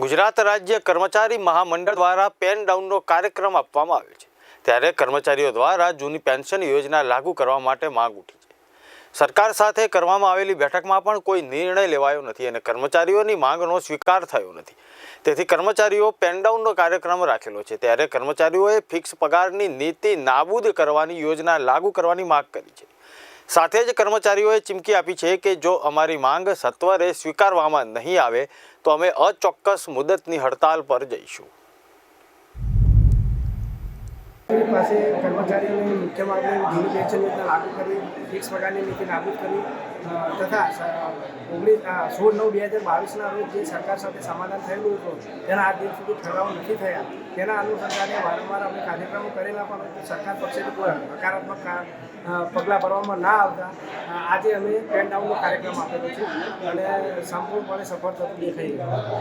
ગુજરાત રાજ્ય કર્મચારી મહામંડળ દ્વારા પેન ડાઉનનો કાર્યક્રમ આપવામાં આવ્યો છે. ત્યારે કર્મચારીઓ દ્વારા જૂની પેન્શન યોજના લાગુ કરવા માટે માંગ ઉઠી છે. સરકાર સાથે કરવામાં આવેલી બેઠકમાં પણ કોઈ નિર્ણય લેવાયો નથી અને કર્મચારીઓની માંગનો સ્વીકાર થયો નથી. તેથી કર્મચારીઓ પેનડાઉનનો કાર્યક્રમ રાખેલો છે. ત્યારે કર્મચારીઓએ ફિક્સ પગારની નીતિ નાબૂદ કરવાની યોજના લાગુ કરવાની માંગ કરી છે. સાથે જ કર્મચારીઓએ ચીમકી આપી છે કે જો અમારી માંગ સત્વરે સ્વીકારવામાં નહીં આવે, તો અમે અચોક્કસ મુદતની હડતાલ પર જઈશું. પાસે કર્મચારીઓની મુખ્ય માંગણી ધીમી પેન્શન યોજના લાગુ કરી ફિક્સ પગારની નીતિ નાબૂદ કરી તથા ઓગણીસ સોળ નવ બે હજાર બાવીસના રોજ જે સરકાર સાથે સમાધાન થયેલું હતું, તેના આ દિન સુધી ઠરાવ નથી થયા. તેના અનુસંધાને વારંવાર અમે કાર્યક્રમો કરેલા પણ સરકાર પક્ષેથી કોઈ હકારાત્મક પગલાં ભરવામાં ના આવતા. આજે અમે પેન ડાઉનનો કાર્યક્રમ આપેલો છે અને સંપૂર્ણપણે સફળ થતું દેખાઈ